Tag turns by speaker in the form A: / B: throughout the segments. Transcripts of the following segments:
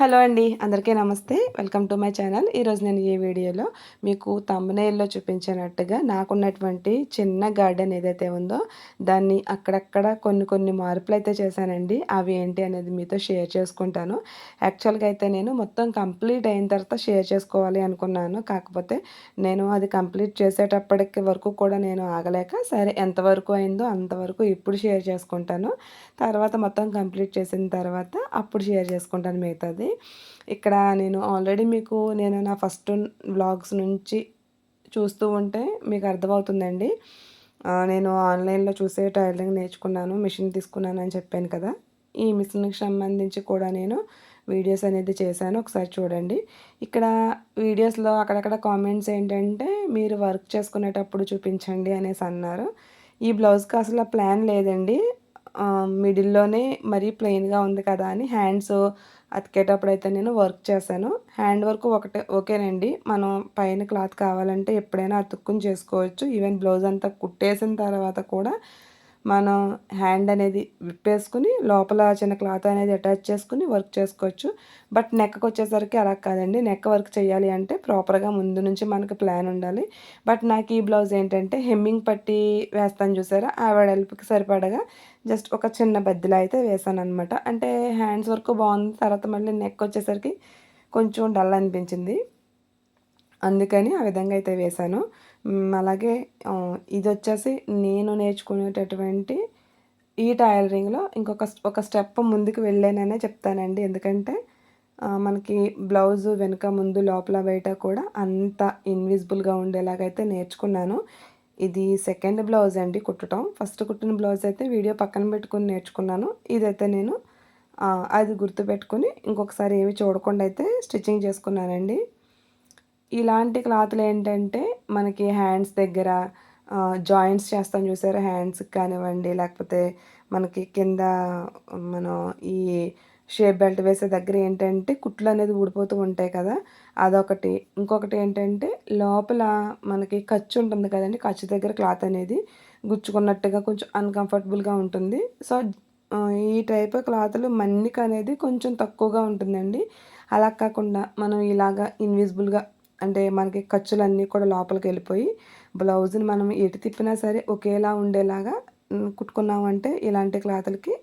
A: Hello అండి అందరికీ నమస్తే. Welcome to my channel. ఈరోజు నేను ఈ వీడియోలో మీకు తమ్మునేల్లో చూపించినట్టుగా నాకున్నటువంటి చిన్న గార్డెన్ ఏదైతే ఉందో దాన్ని అక్కడక్కడ కొన్ని కొన్ని మార్పులు అయితే చేశానండి. అవి ఏంటి అనేది మీతో షేర్ చేసుకుంటాను. యాక్చువల్గా అయితే నేను మొత్తం కంప్లీట్ అయిన తర్వాత షేర్ చేసుకోవాలి అనుకున్నాను. కాకపోతే నేను అది కంప్లీట్ చేసేటప్పటికి వరకు కూడా నేను ఆగలేక సరే ఎంతవరకు అయిందో అంతవరకు ఇప్పుడు షేర్ చేసుకుంటాను. తర్వాత మొత్తం కంప్లీట్ చేసిన తర్వాత అప్పుడు షేర్ చేసుకుంటాను మిగతాది. ఇక్కడ నేను ఆల్రెడీ మీకు నేను నా ఫస్ట్ వ్లాగ్స్ నుంచి చూస్తూ ఉంటే మీకు అర్థమవుతుందండి. నేను ఆన్లైన్లో చూసే టైలరింగ్ నేర్చుకున్నాను మిషన్ తీసుకున్నాను అని చెప్పాను కదా. ఈ మిషన్కి సంబంధించి కూడా నేను వీడియోస్ అనేది చేశాను. ఒకసారి చూడండి. ఇక్కడ వీడియోస్లో అక్కడక్కడ కామెంట్స్ ఏంటంటే మీరు వర్క్ చేసుకునేటప్పుడు చూపించండి అనేసి అన్నారు. ఈ బ్లౌజ్కి అసలు ప్లాన్ లేదండి. మిడిల్లోనే మరీ ప్లెయిన్గా ఉంది కదా అని హ్యాండ్స్ అతికేటప్పుడు అయితే నేను వర్క్ చేశాను. హ్యాండ్ వర్క్ ఒకటే ఓకేనండి. మనం పైన క్లాత్ కావాలంటే ఎప్పుడైనా అతుక్కుని చేసుకోవచ్చు. ఈవెన్ బ్లౌజ్ అంతా కుట్టేసిన తర్వాత కూడా మనం హ్యాండ్ అనేది విప్పేసుకుని లోపల చిన్న క్లాత్ అనేది అటాచ్ చేసుకుని వర్క్ చేసుకోవచ్చు. బట్ నెక్కకు వచ్చేసరికి అలా కాదండి. నెక్ వర్క్ చేయాలి అంటే ప్రాపర్గా ముందు నుంచి మనకు ప్లాన్ ఉండాలి. బట్ నాకు ఈ బ్లౌజ్ ఏంటంటే హెమ్మింగ్ పట్టి వేస్తాను చూసారా? ఆ వెడల్పుకి సరిపడగా జస్ట్ ఒక చిన్న బద్దెలు అయితే వేసాను అనమాట అంటే హ్యాండ్స్ వర్క్ బాగుంది. తర్వాత మళ్ళీ నెక్ వచ్చేసరికి కొంచెం డల్ అనిపించింది. అందుకని ఆ విధంగా అయితే వేశాను అలాగే ఇది వచ్చేసి నేను నేర్చుకునేటటువంటి ఈ టైలరింగ్లో ఇంకొక ఒక స్టెప్ ముందుకు వెళ్ళాననే చెప్తానండి. ఎందుకంటే మనకి బ్లౌజ్ వెనుక ముందు లోపల బయట కూడా అంత ఇన్విజిబుల్గా ఉండేలాగైతే నేర్చుకున్నాను. ఇది సెకండ్ బ్లౌజ్ అండి కుట్టడం ఫస్ట్ కుట్టిన బ్లౌజ్ అయితే వీడియో పక్కన పెట్టుకుని నేర్చుకున్నాను. ఇదైతే నేను అది గుర్తుపెట్టుకుని ఇంకొకసారి ఏమి చూడకుండా అయితే స్టిచ్చింగ్ చేసుకున్నానండి. ఇలాంటి క్లాత్లు ఏంటంటే మనకి హ్యాండ్స్ దగ్గర జాయింట్స్ చేస్తాం చూసారు? హ్యాండ్స్కి కానివ్వండి లేకపోతే మనకి కింద మనం ఈ షేప్ బెల్ట్ వేసే దగ్గర ఏంటంటే కుట్లు అనేది ఊడిపోతూ ఉంటాయి కదా? అదొకటి. ఇంకొకటి ఏంటంటే లోపల మనకి ఖర్చు ఉంటుంది కదండి ఖర్చు దగ్గర క్లాత్ అనేది గుచ్చుకున్నట్టుగా కొంచెం అన్కంఫర్టబుల్గా ఉంటుంది. సో ఈ టైప్ క్లాత్లు మన్నిక అనేది కొంచెం తక్కువగా ఉంటుందండి. అలా కాకుండా మనం ఇలాగా ఇన్విజిబుల్గా అంటే మనకి ఖర్చులన్నీ కూడా లోపలికి వెళ్ళిపోయి బ్లౌజ్ని మనం ఎటు తిప్పినా సరే ఒకేలా ఉండేలాగా కుట్టుకున్నామంటే ఇలాంటి క్లాతులకి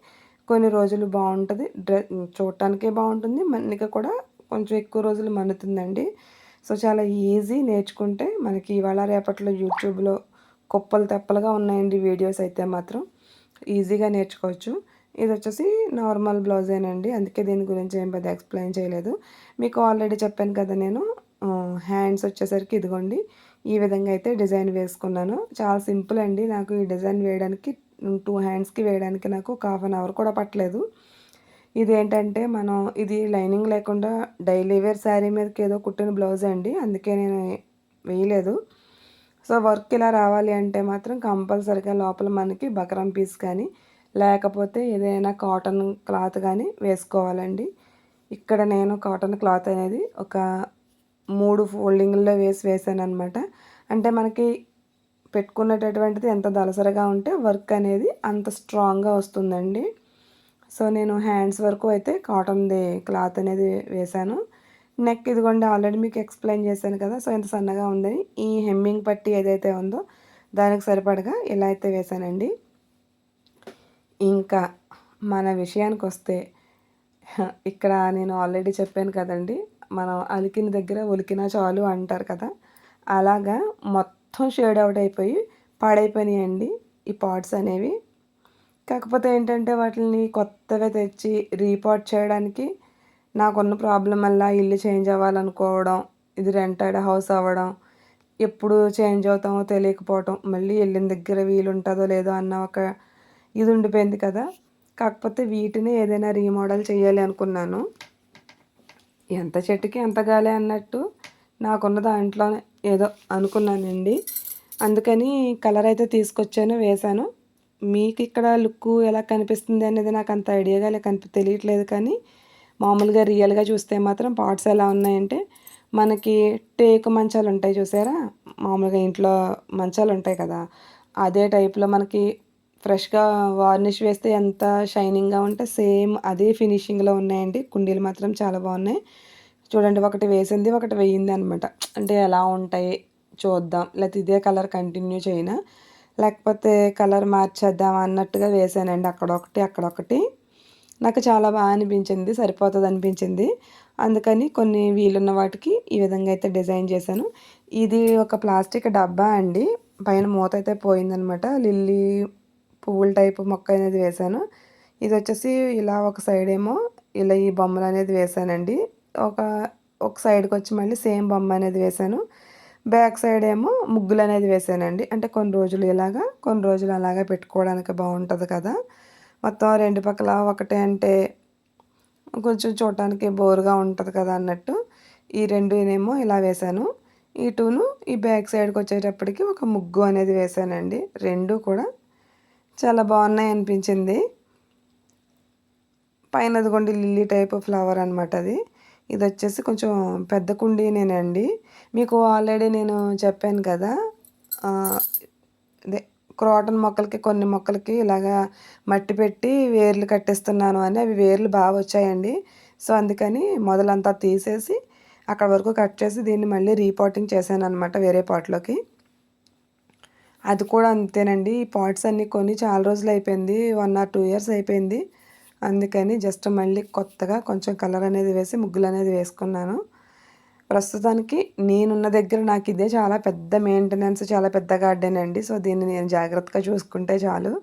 A: కొన్ని రోజులు బాగుంటుంది. డ్రె చూడటానికే బాగుంటుంది. మన్నిక కూడా కొంచెం ఎక్కువ రోజులు మన్నుతుందండి. సో చాలా ఈజీ నేర్చుకుంటే మనకి ఇవాళ రేపట్లో యూట్యూబ్లో కుప్పలు తెప్పలుగా ఉన్నాయండి వీడియోస్ అయితే మాత్రం. ఈజీగా నేర్చుకోవచ్చు. ఇది వచ్చేసి నార్మల్ బ్లౌజేనండి. అందుకే దీని గురించి ఏం పెద్ద ఎక్స్ప్లెయిన్ చేయలేదు. మీకు ఆల్రెడీ చెప్పాను కదా నేను హ్యాండ్స్ వచ్చేసరికి ఇదిగోండి. ఈ విధంగా అయితే డిజైన్ వేసుకున్నాను. చాలా సింపుల్ అండి. నాకు ఈ డిజైన్ వేయడానికి టూ హ్యాండ్స్కి వేయడానికి నాకు ఒక హాఫ్ అన్ అవర్ కూడా పట్టలేదు. ఇది ఏంటంటే మనం ఇది లైనింగ్ లేకుండా డైలీ వేర్ శారీ మీదకి ఏదో కుట్టిన బ్లౌజ్ అండి. అందుకే నేను వేయలేదు. సో వర్క్ ఇలా రావాలి అంటే మాత్రం కంపల్సరిగా లోపల మనకి బకరం పీస్ కానీ లేకపోతే ఏదైనా కాటన్ క్లాత్ కానీ వేసుకోవాలండి. ఇక్కడ నేను కాటన్ క్లాత్ అనేది ఒక మూడు ఫోల్డింగ్లో వేసి వేసాను అనమాట అంటే మనకి పెట్టుకున్నటటువంటిది ఎంత దలసరగా ఉంటే వర్క్ అనేది అంత స్ట్రాంగ్గా వస్తుందండి. సో నేను హ్యాండ్స్ వరకు అయితే కాటన్ది క్లాత్ అనేది వేశాను నెక్ ఇదిగోండి ఆల్రెడీ మీకు ఎక్స్ప్లెయిన్ చేశాను కదా సో ఎంత సన్నగా ఉందని ఈ హెమ్మింగ్ పట్టి ఏదైతే ఉందో దానికి సరిపడగా ఇలా అయితే వేశానండి ఇంకా మన విషయానికి వస్తే ఇక్కడ నేను ఆల్రెడీ చెప్పాను కదండి మనం అలికిన దగ్గర ఉలికినా చాలు అంటారు కదా. అలాగా మొత్తం షేడ్ అవుట్ అయిపోయి పాడైపోయినాయండి ఈ పాట్స్ అనేవి. కాకపోతే ఏంటంటే వాటిని కొత్తగా తెచ్చి రీపాట్ చేయడానికి నాకున్న ప్రాబ్లం వల్ల ఇల్లు చేంజ్ అవ్వాలనుకోవడం ఇది రెంటెడ్ హౌస్ అవ్వడం ఎప్పుడు చేంజ్ అవుతామో తెలియకపోవటం మళ్ళీ వెళ్ళిన దగ్గర వీలు ఉంటుందో లేదో అన్న ఒక ఇది ఉండిపోయింది కదా. కాకపోతే వీటిని ఏదైనా రీమోడల్ చేయాలి అనుకున్నాను. ఎంత చెట్టుకి ఎంత గాలి అన్నట్టు నాకున్న దాంట్లోనే ఏదో అనుకున్నానండి. అందుకని కలర్ అయితే తీసుకొచ్చాను వేశాను. మీకు ఇక్కడ లుక్ ఎలా కనిపిస్తుంది అనేది నాకు అంత ఐడియాగా కనిపి తెలియట్లేదు కానీ మామూలుగా రియల్గా చూస్తే మాత్రం పార్ట్స్ ఎలా ఉన్నాయంటే మనకి టేకు మంచాలు ఉంటాయి చూసారా? మామూలుగా ఇంట్లో మంచాలు ఉంటాయి కదా. అదే టైప్లో మనకి ఫ్రెష్గా వార్నిష్ వేస్తే ఎంత షైనింగ్గా ఉంటే సేమ్ అదే ఫినిషింగ్లో ఉన్నాయండి. కుండీలు మాత్రం చాలా బాగున్నాయి. చూడండి ఒకటి వేసింది ఒకటి వేయింది అనమాట అంటే ఎలా ఉంటాయి చూద్దాం. లేకపోతే ఇదే కలర్ కంటిన్యూ చేయనా? లేకపోతే కలర్ మార్చేద్దాం అన్నట్టుగా వేసానండి. అక్కడొకటి అక్కడొకటి. నాకు చాలా బాగా అనిపించింది సరిపోతుంది అనిపించింది. అందుకని కొన్ని వీలున్న వాటికి ఈ విధంగా అయితే డిజైన్ చేశాను. ఇది ఒక ప్లాస్టిక్ డబ్బా అండి. పైన మూత అయితే పోయిందనమాట లిల్లీ పువ్వుల టైపు మొక్క అనేది వేశాను. ఇది వచ్చేసి ఇలా ఒక సైడ్ ఏమో ఇలా ఈ బొమ్మలు అనేది వేశానండి. ఒక ఒక సైడ్కి వచ్చి మళ్ళీ సేమ్ బొమ్మ అనేది వేశాను. బ్యాక్ సైడ్ ఏమో ముగ్గులు అనేది వేసానండి అంటే కొన్ని రోజులు ఇలాగా కొన్ని రోజులు అలాగా పెట్టుకోవడానికి బాగుంటుంది కదా. మొత్తం రెండు పక్కల ఒకటే అంటే కొంచెం చూడటానికి బోరుగా ఉంటుంది కదా అన్నట్టు ఈ రెండునేమో ఇలా వేశాను. ఈ టూను ఈ బ్యాక్ సైడ్కి వచ్చేటప్పటికి ఒక ముగ్గు అనేది వేశానండి. రెండు కూడా చాలా బాగున్నాయి అనిపించింది. పైన అదిగోండి లిల్లీ టైప్ ఫ్లవర్ అనమాట అది. ఇది వచ్చేసి కొంచెం పెద్ద కుండీనేనండి. మీకు ఆల్రెడీ నేను చెప్పాను కదా అదే క్రోటన్ మొక్కలకి కొన్ని మొక్కలకి ఇలాగా మట్టి పెట్టి వేర్లు కట్టిస్తున్నాను అని అవి వేర్లు బాగా వచ్చాయండి. సో అందుకని మొదలంతా తీసేసి అక్కడ వరకు కట్ చేసి దీన్ని మళ్ళీ రీపాటింగ్ చేశాను అనమాట వేరే పాట్లోకి. అది కూడా అంతేనండి. ఈ పాట్స్ అన్నీ కొని చాలా రోజులు అయిపోయింది. వన్ ఆర్ టూ ఇయర్స్ అయిపోయింది. అందుకని జస్ట్ మళ్ళీ కొత్తగా కొంచెం కలర్ అనేది వేసి ముగ్గులు అనేది వేసుకున్నాను. ప్రస్తుతానికి నేనున్న దగ్గర నాకు ఇదే చాలా పెద్ద మెయింటెనెన్స్ చాలా పెద్ద గార్డెన్ అండి. సో దీన్ని నేను జాగ్రత్తగా చూసుకుంటే చాలు.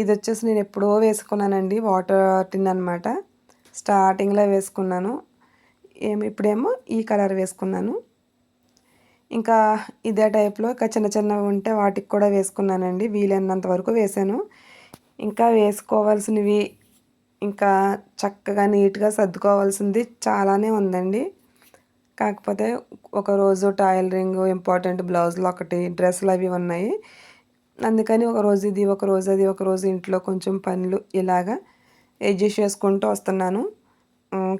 A: ఇది వచ్చేసి నేను ఎప్పుడో వేసుకున్నానండి. వాటర్ టిన్ అనమాట స్టార్టింగ్లో వేసుకున్నాను. ఏమి ఇప్పుడేమో ఈ కలర్ వేసుకున్నాను. ఇంకా ఇదే టైప్లో ఇంకా చిన్న చిన్నవి ఉంటే వాటికి కూడా వేసుకున్నానండి. వీలైనంత వరకు వేసాను. ఇంకా వేసుకోవాల్సినవి ఇంకా చక్కగా నీట్గా సర్దుకోవాల్సింది చాలానే ఉందండి. కాకపోతే ఒకరోజు టైలరింగ్ ఇంపార్టెంట్ బ్లౌజులు ఒకటి డ్రెస్సులు అవి ఉన్నాయి. అందుకని ఒక రోజు ఇది ఒక రోజు అది ఒక రోజు ఇంట్లో కొంచెం పనులు ఇలాగా అడ్జస్ట్ చేసుకుంటూ వస్తున్నాను.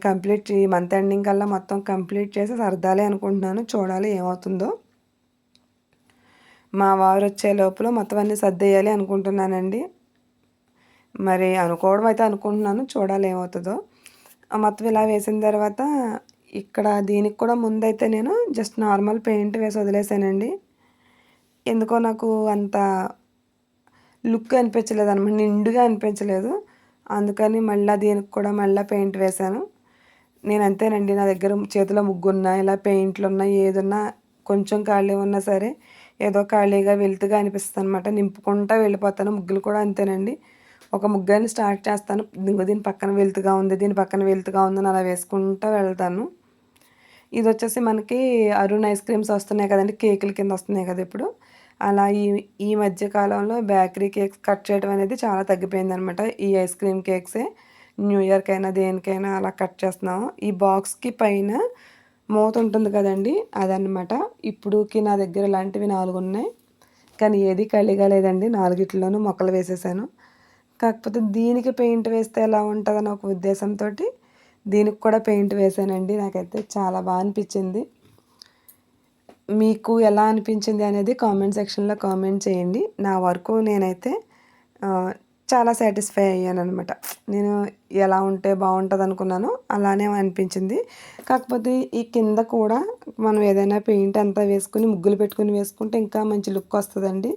A: కంప్లీట్ ఈ మంత్ ఎండింగ్ కల్లా మొత్తం కంప్లీట్ చేసి సర్దాలి అనుకుంటున్నాను. చూడాలి ఏమవుతుందో. మా వారు వచ్చే లోపల మొత్తం అన్నీ సర్దేయాలి అనుకుంటున్నానండి. మరి అనుకోవడం అయితే అనుకుంటున్నాను. చూడాలి ఏమవుతుందో. మొత్తం ఇలా వేసిన తర్వాత ఇక్కడ దీనికి కూడా ముందైతే నేను జస్ట్ నార్మల్ పెయింట్ వేసి వదిలేసానండి. ఎందుకో నాకు అంత లుక్ అనిపించలేదు అనమాట. నిండుగా అనిపించలేదు. అందుకని మళ్ళీ దీనికి కూడా మళ్ళీ పెయింట్ వేశాను. నేను అంతేనండి నా దగ్గర చేతిలో ముగ్గున్నా ఇలా పెయింట్లు ఉన్నా ఏదన్నా కొంచెం ఖాళీ ఉన్నా సరే ఏదో ఖాళీగా వెళ్తుగా అనిపిస్తుంది అనమాట నింపుకుంటా వెళ్ళిపోతాను ముగ్గులు కూడా అంతేనండి. ఒక ముగ్గుని స్టార్ట్ చేస్తాను. దీని పక్కన వెళ్తుగా ఉంది దీని పక్కన వెళ్తుగా ఉందని అలా వేసుకుంటూ వెళ్తాను. ఇది వచ్చేసి మనకి అరుణ్ ఐస్ క్రీమ్స్ వస్తున్నాయి కదండి కేకుల కింద వస్తున్నాయి కదా ఇప్పుడు. అలా ఈ ఈ మధ్య కాలంలో బేకరీ కేక్స్ కట్ చేయడం అనేది చాలా తగ్గిపోయింది అనమాట ఈ ఐస్ క్రీమ్ కేక్సే. న్యూ ఇయర్కి అయినా దేనికైనా అలా కట్ చేస్తున్నాము ఈ బాక్స్కి పైన మూత ఉంటుంది కదండి అదనమాట ఇప్పుడుకి నా దగ్గర ఇలాంటివి నాలుగు ఉన్నాయి. కానీ ఏది ఖాళీగా లేదండి నాలుగిట్లోనూ మొక్కలు వేసేసాను. కాకపోతే దీనికి పెయింట్ వేస్తే ఎలా ఉంటుందని ఒక ఉద్దేశంతో దీనికి కూడా పెయింట్ వేసానండి. నాకైతే చాలా బాగా అనిపించింది. మీకు ఎలా అనిపించింది అనేది కామెంట్ సెక్షన్లో కామెంట్ చేయండి. నా వరకు నేనైతే చాలా సాటిస్ఫై అయ్యాను అనమాట నేను ఎలా ఉంటే బాగుంటుంది అనుకున్నాను అలానే అనిపించింది. కాకపోతే ఈ కింద కూడా మనం ఏదైనా పెయింట్ అంతా వేసుకుని ముగ్గులు పెట్టుకుని వేసుకుంటే ఇంకా మంచి లుక్ వస్తుందండి.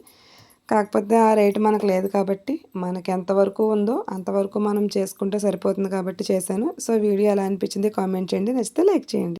A: కాకపోతే ఆ రేటు మనకు లేదు కాబట్టి మనకి ఎంతవరకు ఉందో అంతవరకు మనం చేసుకుంటే సరిపోతుంది కాబట్టి చేశాను. సో వీడియో ఎలా అనిపించింది కామెంట్ చేయండి. నచ్చితే లైక్ చేయండి.